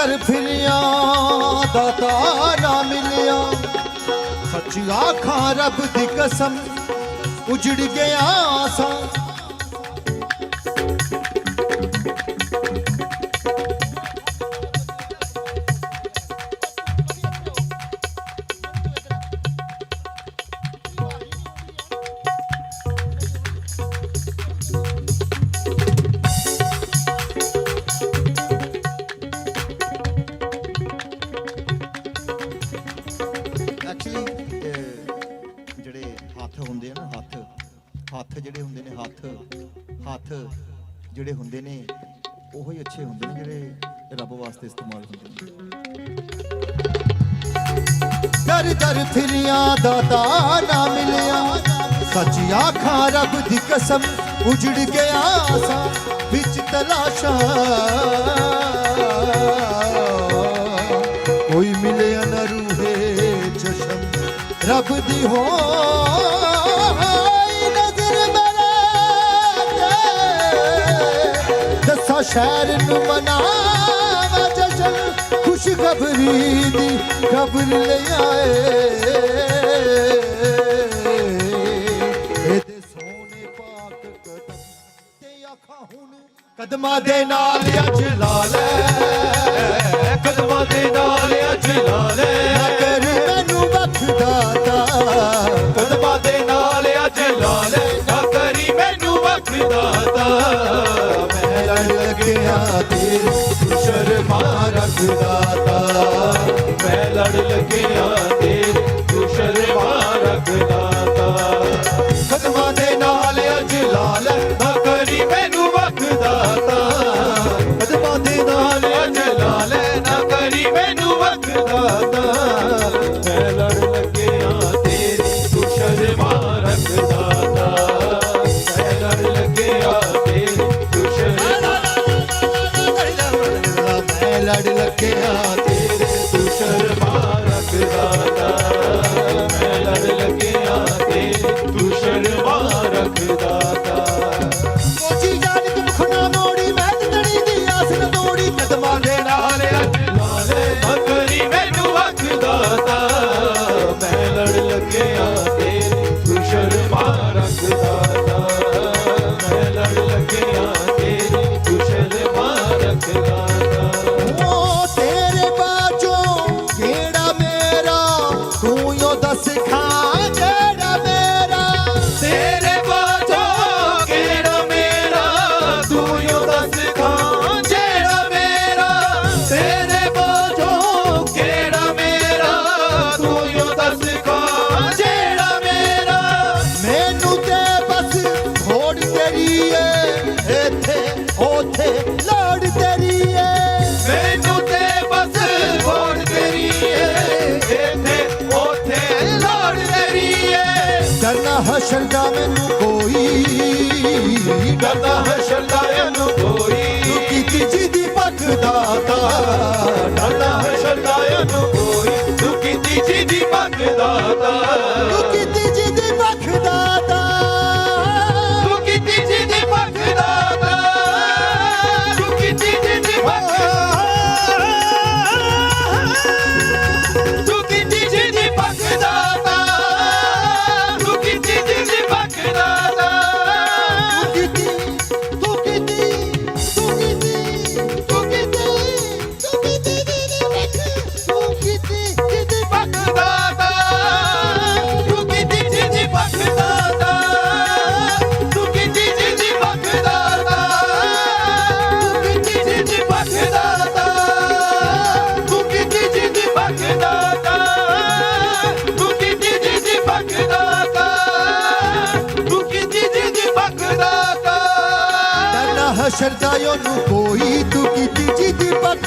ਦਰ ਫਿਰਿਆ ਦਾਤਾ ਨਾ ਮਿਲਿਆ। ਸੱਚੀ ਆਖਾਂ ਰੱਬ ਦੀ ਕਸਮ ਉਜੜ ਗਿਆ ਸਾਂ। ਹੁੰਦੇ ਨੇ ਹੱਥ ਹੱਥ ਜਿਹੜੇ ਹੁੰਦੇ ਨੇ, ਉਹੋ ਹੀ ਅੱਛੇ ਹੁੰਦੇ ਨੇ ਜਿਹੜੇ ਰੱਬ ਵਾਸਤੇ ਇਸਤੇਮਾਲ ਹੁੰਦੇ ਦਰ ਦਰ ਫਿਰਿਆ ਦਾ ਦਾਣਾ ਮਿਲਿਆ। ਸੱਚੀ ਆਖਾਂ, ਰੱਬ ਦੀ ਕਸਮ ਉਜੜ ਗਿਆ ਆਸਾਂ ਵਿੱਚ ਤਲਾਸ਼ਾ। ਕੋਈ ਮਿਲਿਆ ਨਾ ਰੂਹੇ ਚਸ਼ਮ ਰੱਬ ਦੀ ਹੋ ਸਾ ਸ਼ਹਿਰ ਨੂੰ ਮਨਾਵਾ ਜਸ਼ਨ ਖੁਸ਼ਖਬਰੀ ਦੀ ਖਬਰ ਲੈ ਆਏ। ਕਦਮਾਂ ਦੇ ਨਾਲ ਅੱਜ ਵਿਦਾਤਾ ਮੈਂ ਲੜ ਲੱਗਿਆ do que ਹਸ਼ਰ ਦਾ ਉਹਨੂੰ ਕੋਈ ਤੂੰ ਕੀਤੀ ਜੀ ਦੀ ਪੱਖ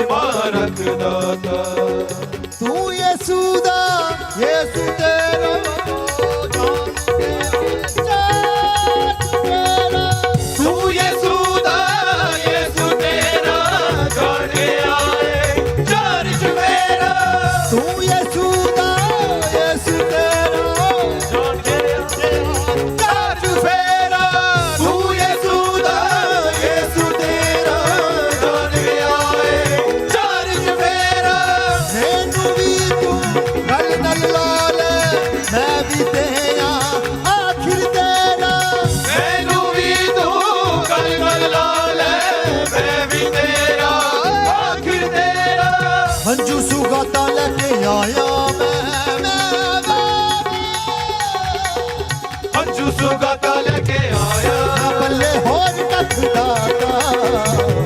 ਤੂੰ ਸ਼ਰਮਾ ਹੰਝੂ ਸੁਗਾਤਾ ਲੈ ਕੇ ਆਇਆ ਮੈਂ ਮੈਂ ਹੰਝੂ ਸੁਗਾਤਾ ਲੈ ਕੇ ਆਇਆ। ਬੱਲੇ ਹੋਰ ਕੱਖ ਦਾਤਾ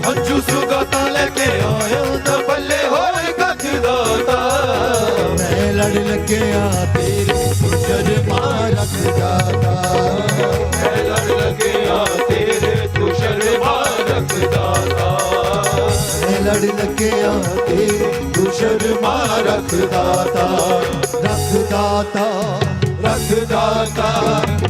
ਹੰਝੂ ਸੁਗਾਤਾ ਲੈ ਕੇ ਆਇਆ। ਨਾ ਬੱਲੇ ਹੋਰ ਕੱਖ ਦਾਤਾ ਮੈਂ ਲੜ ਲੱਗਿਆ ਤੇਰੇ ਰੱਖਦਾਤਾ ਮੈਂ ਲੜ ਲੱਗਿਆ ਤੇਰੇ ਤੂੰ। ਰੱਖਦਾਤਾ ਮੈਂ ਲੜ ਲੱਗਿਆ ਤੇਰੇ ਤੂੰ ਸ਼ਰਮਾ ਰੱਖਦਾਤਾ ਰੱਖਦਾਤਾ ਰੱਖਦਾਤਾ।